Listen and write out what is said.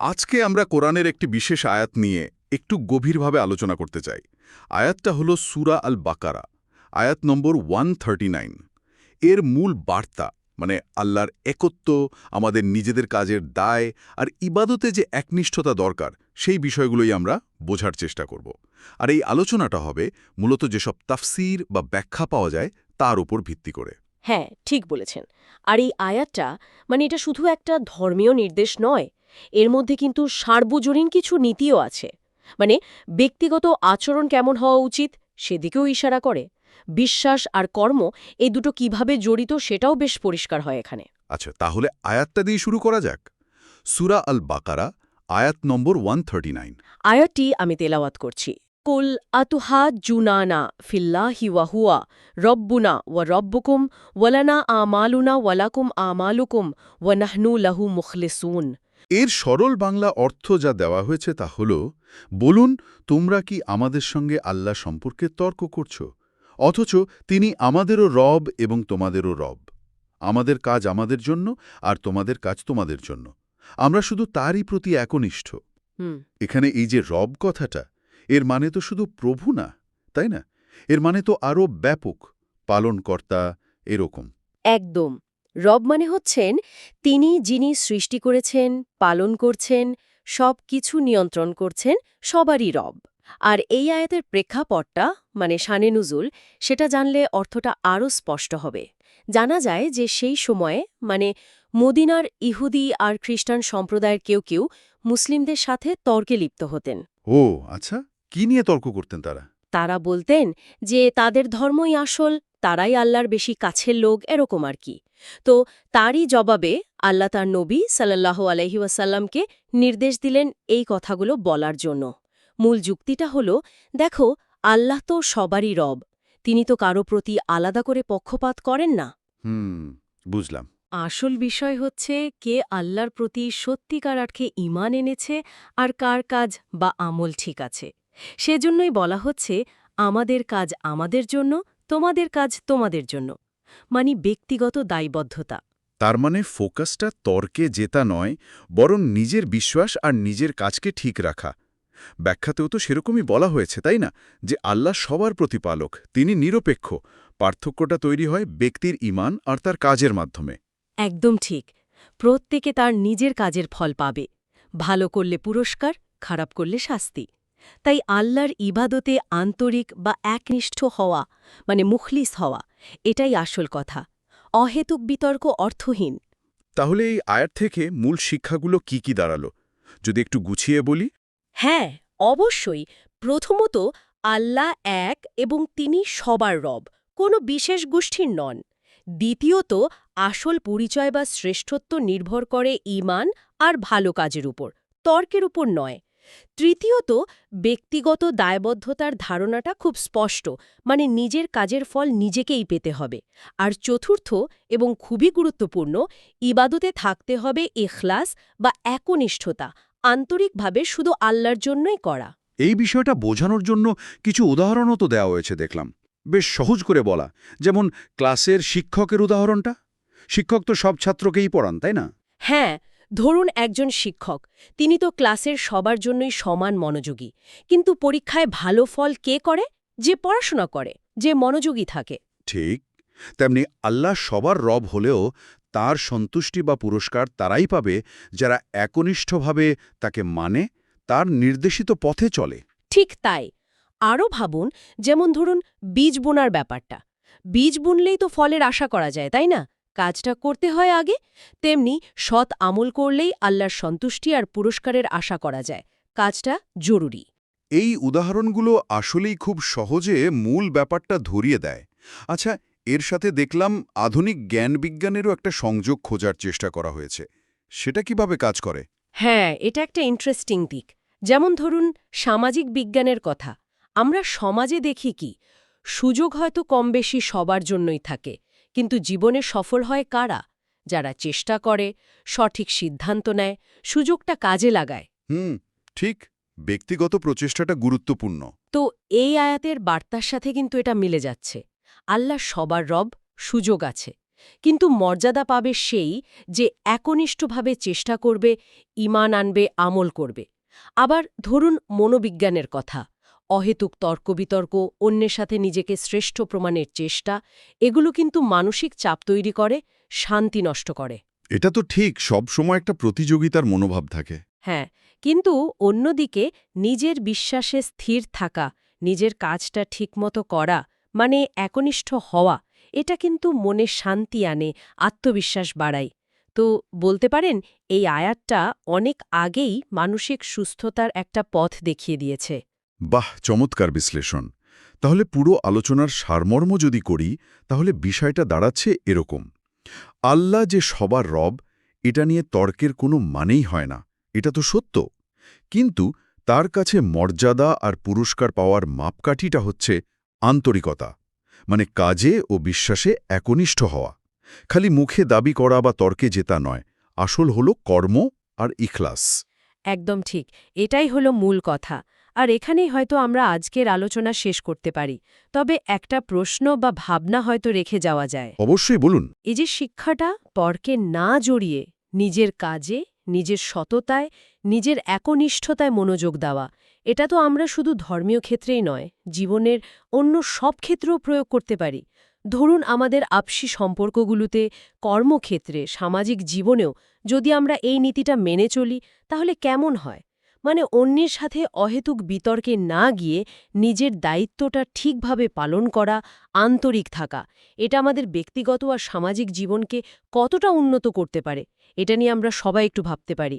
আজকে আমরা কোরআনের একটি বিশেষ আয়াত নিয়ে একটু গভীরভাবে আলোচনা করতে চাই। আয়াতটা হলো সুরা আল বাকারা আয়াত নম্বর ওয়ানের মূল বার্তা মানে আল্লাহর একত্ব, আমাদের নিজেদের কাজের দায় আর ইবাদতে যে একনিষ্ঠতা দরকার, সেই বিষয়গুলোই আমরা বোঝার চেষ্টা করব। আর এই আলোচনাটা হবে মূলত যেসব তাফসির বা ব্যাখ্যা পাওয়া যায় তার উপর ভিত্তি করে। হ্যাঁ ঠিক বলেছেন। আর এই আয়াতটা মানে এটা শুধু একটা ধর্মীয় নির্দেশ নয় এর মধ্যে কিন্তু সার্বজনীন কিছু নীতিও আছে। মানে ব্যক্তিগত আচরণ কেমন হওয়া উচিত সেদিকেও ইশারা করে। বিশ্বাস আর কর্ম এই দুটো কীভাবে জড়িত সেটাও বেশ পরিষ্কার হয় এখানে। আচ্ছা তাহলে আয়াতটা দিয়ে শুরু করা যাক। সুরা আল বাকারা আয়াত নম্বর ওয়ান আয়াতটি আমি তেলাওয়াত করছি। কুল আতুহা জুনানা ফিল্লাহি ওয়াহুয়া রব্বুনা ওয়া রব্বুকুম ওয়ালানা আমালুনা ওয়ালাকুম আমালুকুম ওয়ানাহনু লাহু মুখলিসুন। এর সরল বাংলা অর্থ যা দেওয়া হয়েছে তা হল বলুন তোমরা কি আমাদের সঙ্গে আল্লাহ সম্পর্কে তর্ক করছ? অথচ তিনি আমাদেরও রব এবং তোমাদেরও রব। আমাদের কাজ আমাদের জন্য আর তোমাদের কাজ তোমাদের জন্য। আমরা শুধু তারই প্রতি একনিষ্ঠ। এখানে এই যে রব কথাটা এর মানে তো শুধু প্রভু না তাই না? এর মানে তো আরও ব্যাপক পালনকর্তা এরকম। একদম। রব মানে হচ্ছেন তিনি যিনি সৃষ্টি করেছেন, পালন করছেন সব কিছু নিয়ন্ত্রণ করছেন, সবারই রব। আর এই আয়াতের প্রেক্ষাপটটা মানে শানে নুজুল, সেটা জানলে অর্থটা আরও স্পষ্ট হবে। জানা যায় যে সেই সময়ে মানে মদিনার ইহুদি আর খ্রিস্টান সম্প্রদায়ের কেউ কেউ মুসলিমদের সাথে তর্কে লিপ্ত হতেন। ও আচ্ছা। কি নিয়ে তর্ক করতেন তারা? তারা বলতেন যে তাদের ধর্মই আসল তারাই আল্লাহর বেশি কাছের লোক এরকম আর কি। তো তারই জবাবে আল্লাহ তার নবী সাল্লাহ ওয়াসাল্লামকে নির্দেশ দিলেন এই কথাগুলো বলার জন্য। মূল যুক্তিটা হল দেখো আল্লাহ তো সবারই রব তিনি তো কারও প্রতি আলাদা করে পক্ষপাত করেন না। হুম বুঝলাম। আসল বিষয় হচ্ছে কে আল্লাহর প্রতি সত্যিকার অর্থে ইমান এনেছে আর কার কাজ বা আমল ঠিক আছে। সেজন্যই বলা হচ্ছে আমাদের কাজ আমাদের জন্য তোমাদের কাজ তোমাদের জন্য। মানে ব্যক্তিগত দায়বদ্ধতা। তার মানে ফোকাসটা তর্কে জেতা নয় বরং নিজের বিশ্বাস আর নিজের কাজকে ঠিক রাখা। ব্যাখ্যাতেও তো সেরকমই বলা হয়েছে তাই না? যে আল্লাহ সবার প্রতিপালক তিনি নিরপেক্ষ। পার্থক্যটা তৈরি হয় ব্যক্তির ইমান আর তার কাজের মাধ্যমে। একদম ঠিক। প্রত্যেকে তার নিজের কাজের ফল পাবে। ভালো করলে পুরস্কার খারাপ করলে শাস্তি। তাই আল্লাহর ইবাদতে আন্তরিক বা একনিষ্ঠ হওয়া মানে মুখলিস হওয়া এটাই আসল কথা। অহেতুক বিতর্ক অর্থহীন। তাহলে এই আয়াত থেকে মূল শিক্ষাগুলো কি কি দাঁড়াল? যদি একটু গুছিয়ে বলি? হ্যাঁ অবশ্যই। প্রথমত আল্লাহ এক এবং তিনি সবার রব কোনো বিশেষ গোষ্ঠীর নন। দ্বিতীয়ত আসল পরিচয় বা শ্রেষ্ঠত্ব নির্ভর করে ইমান আর ভালো কাজের উপর তর্কের উপর নয়। তৃতীয়ত ব্যক্তিগত দায়বদ্ধতার ধারণাটা খুব স্পষ্ট মানে নিজের কাজের ফল নিজেকেই পেতে হবে। আর চতুর্থ এবং খুবই গুরুত্বপূর্ণ ইবাদতে থাকতে হবে এখলাস বা একনিষ্ঠতা আন্তরিকভাবে শুধু আল্লাহর জন্যই করা। এই বিষয়টা বোঝানোর জন্য কিছু উদাহরণও তো দেওয়া হয়েছে দেখলাম। বেশ সহজ করে বলা যেমন ক্লাসের শিক্ষকের উদাহরণটা? শিক্ষক তো সব ছাত্রকেই পড়ান তাই না? হ্যাঁ ধরুন একজন শিক্ষক তিনি তো ক্লাসের সবার জন্যই সমান মনোযোগী কিন্তু পরীক্ষায় ভালো ফল কে করে? যে পড়াশোনা করে যে মনোযোগী থাকে। ঠিক তেমনি আল্লাহ সবার রব হলেও তার সন্তুষ্টি বা পুরস্কার তারাই পাবে যারা একনিষ্ঠভাবে তাকে মানে তার নির্দেশিত পথে চলে। ঠিক তাই। আরও ভাবুন যেমন ধরুন বীজ বোনার ব্যাপারটা। বীজ বুনলেই তো ফলের আশা করা যায় তাই না? কাজটা করতে হয় আগে তেমনি সৎ আমল করলেই আল্লাহর সন্তুষ্টি আর পুরস্কারের আশা করা যায়। কাজটা জরুরি। এই উদাহরণগুলো আসলেই খুব সহজে মূল ব্যাপারটা ধরিয়ে দেয়। আচ্ছা এর সাথে দেখলাম আধুনিক জ্ঞান বিজ্ঞানেরও একটা সংযোগ খোঁজার চেষ্টা করা হয়েছে। সেটা কীভাবে কাজ করে? হ্যাঁ এটা একটা ইন্টারেস্টিং দিক। যেমন ধরুন সামাজিক বিজ্ঞানের কথা। আমরা সমাজে দেখি কি সুযোগ হয়তো কম বেশি সবার জন্যই থাকে। কিন্তু জীবনে সফল হয় কারা? যারা চেষ্টা করে সঠিক সিদ্ধান্ত নেয় সুযোগটা কাজে লাগায়। হুম ঠিক। ব্যক্তিগত প্রচেষ্টাটা গুরুত্বপূর্ণ। তো এই আয়াতের বার্তার সাথে কিন্তু এটা মিলে যাচ্ছে। আল্লাহ সবার রব সুযোগ আছে। কিন্তু মর্যাদা পাবে সেই যে একনিষ্ঠভাবে চেষ্টা করবে ইমান আনবে আমল করবে। আবার ধরুন মনোবিজ্ঞানের কথা। অহেতুক তর্ক-বিতর্ক অন্যের সাথে নিজেকে শ্রেষ্ঠ প্রমাণের চেষ্টা এগুলো কিন্তু মানসিক চাপ তৈরি করে শান্তি নষ্ট করে। এটা তো ঠিক সব সময় একটা প্রতিযোগিতার মনোভাব থাকে। হ্যাঁ কিন্তু অন্যদিকে নিজের বিশ্বাসে স্থির থাকা নিজের কাজটা ঠিকমতো করা মানে একনিষ্ঠ হওয়া এটা কিন্তু মনে শান্তি আনে আত্মবিশ্বাস বাড়ায়। তো বলতে পারেন এই আয়াতটা অনেক আগেই মানসিক সুস্থতার একটা পথ দেখিয়ে দিয়েছে। বাহ, চমৎকার বিশ্লেষণ। তাহলে পুরো আলোচনার সারমর্ম যদি করি, তাহলে বিষয়টা দাঁড়াচ্ছে এরকম। আল্লাহ যে সবার রব, এটা নিয়ে তর্কের কোনো মানেই হয় না, এটা তো সত্য। কিন্তু তার কাছে মর্যাদা আর পুরস্কার পাওয়ার মাপকাঠিটা হচ্ছে আন্তরিকতা মানে কাজে ও বিশ্বাসে একনিষ্ঠ হওয়া। খালি মুখে দাবি করা বা তর্কে জেতা নয়, আসল হলো কর্ম আর ইখলাস। একদম ঠিক, এটাই হলো মূল কথা। আর এখানেই হয়তো আমরা আজকের আলোচনা শেষ করতে পারি। তবে একটা প্রশ্ন বা ভাবনা হয়তো রেখে যাওয়া যায়। অবশ্যই বলুন। এই যে শিক্ষাটা পরকে না জড়িয়ে নিজের কাজে নিজের সততায় নিজের একনিষ্ঠতায় মনোযোগ দেওয়া এটা তো আমরা শুধু ধর্মীয় ক্ষেত্রেই নয় জীবনের অন্য সব ক্ষেত্রেও প্রয়োগ করতে পারি। ধরুন আমাদের আপসি সম্পর্কগুলোতে কর্মক্ষেত্রে সামাজিক জীবনেও যদি আমরা এই নীতিটা মেনে চলি তাহলে কেমন হয়? মানে অন্যের সাথে অহেতুক বিতর্কে না গিয়ে নিজের দায়িত্বটা ঠিকভাবে পালন করা, আন্তরিক থাকা। এটা আমাদের ব্যক্তিগত আর সামাজিক জীবনকে কতটা উন্নত করতে পারে, এটা নিয়ে আমরা সবাই একটু ভাবতে পারি।